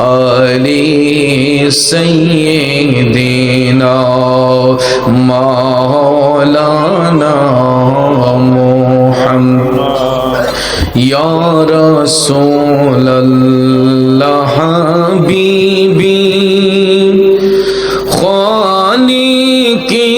علی سیدنا مولانا محمد یا رسول اللہ حبیبی خالی کی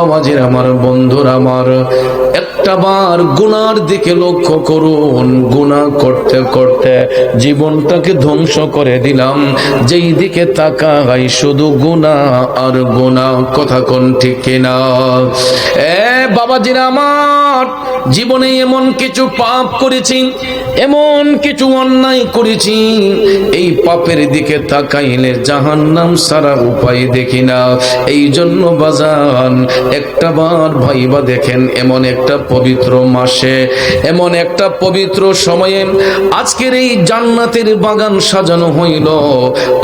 বাবাজির আমার, বন্ধুর আমার, একটা বার গুনার দিকে লক্ষ্য করুন। গুনা করতে করতে জীবনটাকে ধ্বংস করে দিলাম। যেই দিকে তাকাই শুধু গুনা আর গুণা কথা কোন ঠিক কিনা? এ বাবাজির আমার জীবনে এমন কিছু পাপ করেছি, এমন কিছু অন্যায় করেছি, এই পাপের দিকে তাকাইলে জাহান্নাম সারা উপায় দেখি না। এই জন্য বাজান, একটা বার ভাইবা দেখেন, এমন একটা পবিত্র মাসে, এমন একটা পবিত্র সময়ে আজকের এই জান্নাতের বাগান সাজানো হইল।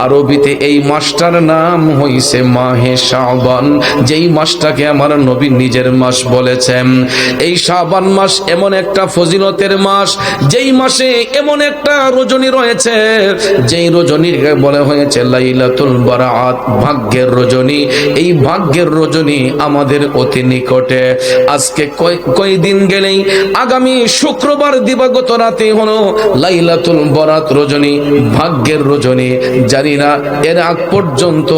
আরবিতে এই মাসটার নাম হইছে মাহে শাবান, যেই মাসটাকে আমার নবী নিজের মাস বলেছেন। এই শাবান মাস এমন একটা ফজিলতের মাস, যেই মাসে এমন একটা রজনী রয়েছে, যেই রজনীর বলা হয়েছে, লাইলাতুল বারাত ভাগ্যের রজনী। এই ভাগ্যের রজনী আমাদের অতি নিকটে। আজকে কয় কয়দিন গেলেই আগামী শুক্রবার দিবাগত রাতে হলো লাইলাতুল বরাত রজনী, ভাগ্যের রজনী। জানি না এর আগ পর্যন্ত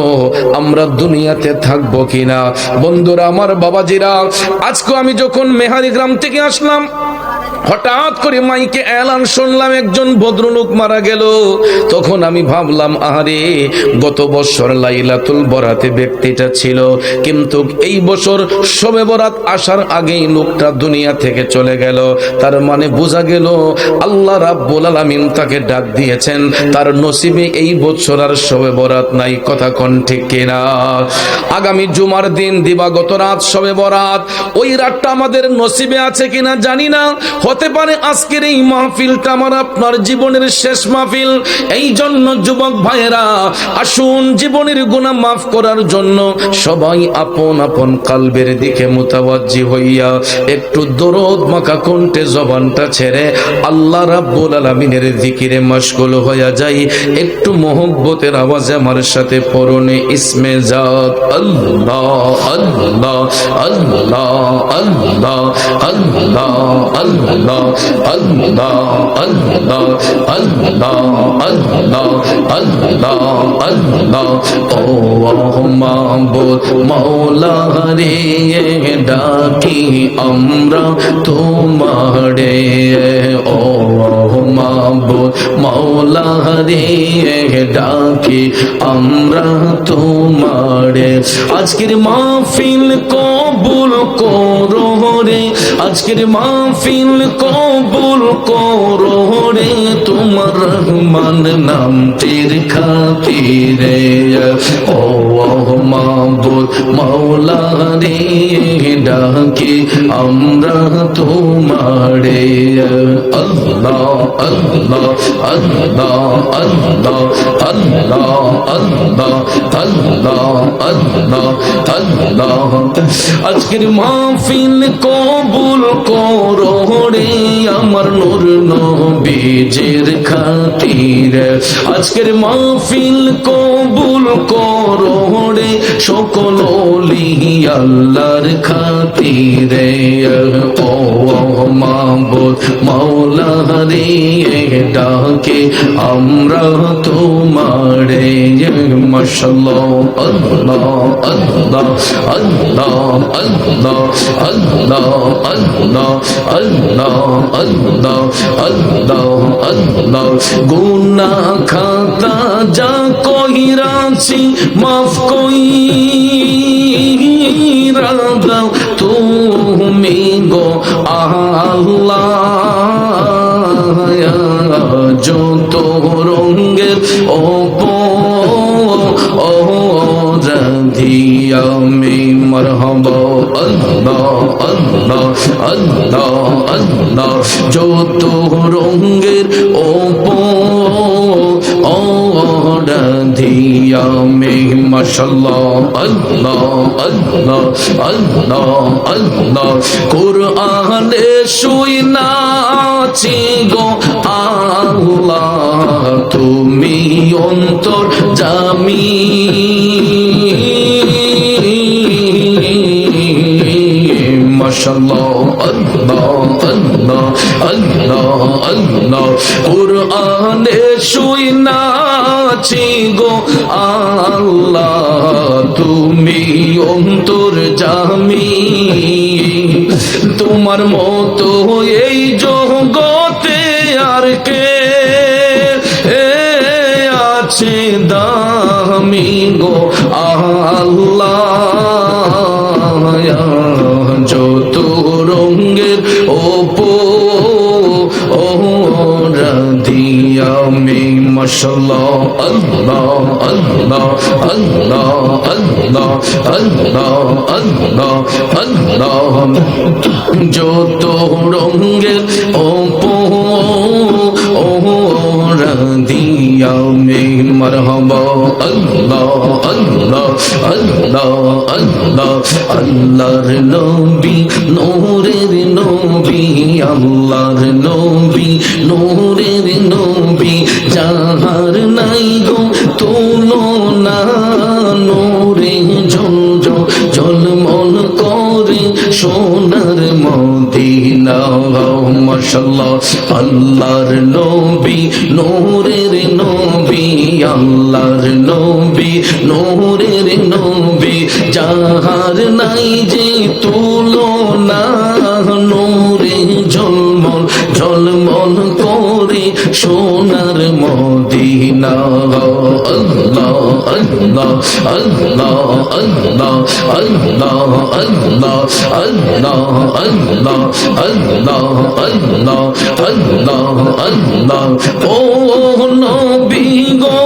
আমরা দুনিয়াতে থাকব কিনা। বন্ধুরা, আমার বাবাজিরা, আজকে আমি যখন মেহারি গ্রাম থেকে আসলাম। হঠাৎ করে মাইকে এলান শুনলাম, একজন ভদ্রলোক মারা গেল। তখন আমি ভাবলাম, আহারে, গত বছর লাইলাতুল বরাতে ব্যক্তিটা ছিল। কিন্তু এই বছর শবে বরাত আসার আগেই লোকটা দুনিয়া থেকে চলে গেল। তার মানে বোঝা গেল, আল্লাহ রাব্বুল আলামিন তাকে ডাক দিয়েছেন। তার নসিবে এই বছর আর শবে বরাত নাই, কথা কোন ঠিক কিনা? আগামী জুমার দিন, দিবাগত রাত, শবে বরাত, ওই রাতটা আমাদের নসিবে আছে কিনা জানি না। হতে পারে আজকের এই মাহফিলটা আমার আপনার জীবনের শেষ মাহফিল। এই জন্য যুবক ভাইয়েরা, আসুন জীবনের গুণা মাফ করার জন্য সবাই আপন আপন কালবের দিকে মোতাবাজ্জি হইয়া একটু দরদ মাখা কণ্ঠে জবানটা ছেড়ে আল্লাহ রাব্বুল আলামিনের জিকিরে মশগুল হইয়া যাই। একটু মোহব্বতের আওয়াজে আমার সাথে পরনে ইসমে জাত। আল্লাহ আল্লাহ আল্লাহ আল্লাহ। আল্লাহ আল্লাহ আল্লাহ আল্লাহ আল্লাহ আল্লাহ আল্লাহ আল্লাহ ও মাহবুব মৌলা রে ডাকি আমরা তোমারে ও মাহবুব মৌলা রে ডাকি আমরা তোমারে আজকের মাহফিল কবুল করো রে আজকের মাহফিল কবুল করো রে তোমার রহমান নামটির খাতিরে। ও মাহবুব মাওলা রে ডাকি আমরা তোমারে। আল্লাহ আল্লাহ আল্লাহ আল্লাহ আল্লাহ আল্লাহ আল্লাহ আল্লাহ আল্লাহ। আজকের মাহফিল কবুল করো রে আমার খাতির। আজকের মাহফিল কবুল করো রে সকল আল্লাহর খাতিরে। ও মাবুদ মাওলা রে ডাকে আমরা তোমারে মাশাআল্লাহ আল্লাহ আল্লাহ আল্লাহ আল্লাহ আল্লাহ গুনা খাতা যা কহিরাছি মাফ কইরা দাও। তুমি গো, আল্লাহ, যত রঙ্গের ওপ ও রাধিয়া মে মরহবা, আল্লাহ আল্লাহ আল্লাহ যত রঙ্গের ওপ ও রাধিয়া মে মাশাল্লাহ আল্লাহ আল্লাহ আল্লাহ আল্লাহ কোরআনে শুই নাচি গো আল্লাহ, তুমি অন্তর জামি। মাশাল্লাহ আল্লাহ আল্লাহ আল্লাহ আল্লাহ কোরআনে শুই নাচি গো আল্লাহ, তুমি অন্তর জামি। তোমার মতো এই জগতে আর কে আছে দামি গো আল্লাহ। রাধিয়া মে মশাল্লাহ আল্লাহ আল্লাহ আল্লাহ আল্লাহ আল্লাহ আল্লাহ। আল্লাহ যত রঙ্গের ও রাধিয়া মে মরহবা, আল্লাহ আল্লাহ। আল্লাহ আল্লাহ আল্লাহর নবী, নূরের নবী, আল্লাহর নবী, নূরের নবী, যাহার নাই গো তুলনা নূরে মাশাল্লাহ আল্লাহর নবী, নূরের নবী, আল্লাহর নবী, নূরের নবী, যাহার নাই যে তুলনা, নূরে ঝলমল ঝলমল করে সোনার মদিনা। ও নবী গো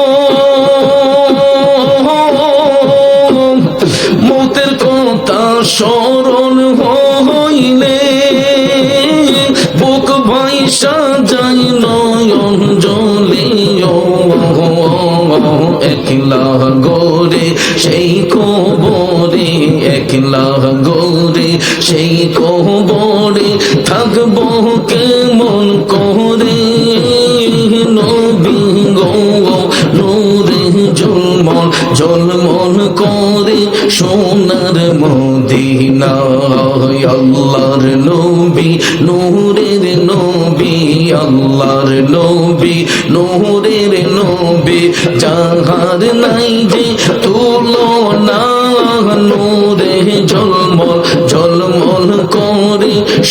মতের কথা স্মরণ গোরে, সেই কবরে থাকব কেমন করে? নবী গো জলমল করে সোনার মদিনা আল্লাহর নবী, নূরের নবী, আল্লাহর নবী, নূরের নবী, যাহার নাই যে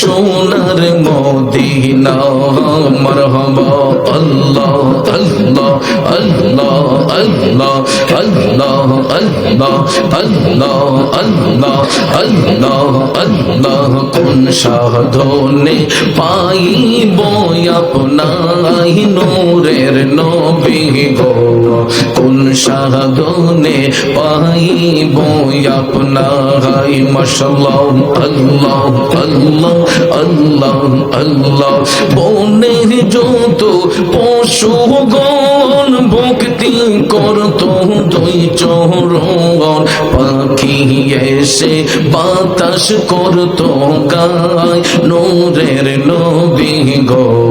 সোনার মদিনা মরহবা আল্লাহ আল্লাহ আল্লাহ আল্লাহ। আল্লাহ আল্লাহ আল্লাহ আল্লাহ আল্লাহ আল্লাহ কোন সাধনে পাইব আপনাই নূরের নবী গো কোন সাধনে পাইব আপনাই মশাল্লাহ আল্লাহ আল্লাহ আল্লাহ আল্লাহ বনের যত পশু গণ ভক্তি করত দুই চরণ পাখি এসে বাতাস করতো গায়। নূরের নবী গো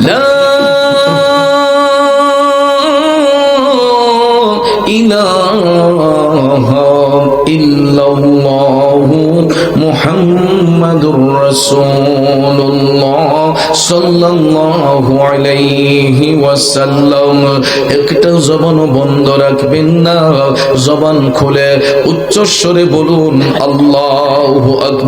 لا إله إلا الله محمد رسول الله صلى الله عليه وسلم একটা জবান বন্ধ রাখবেন না জবান খুলে উচ্চস্বরে বলুন আল্লাহ আকবর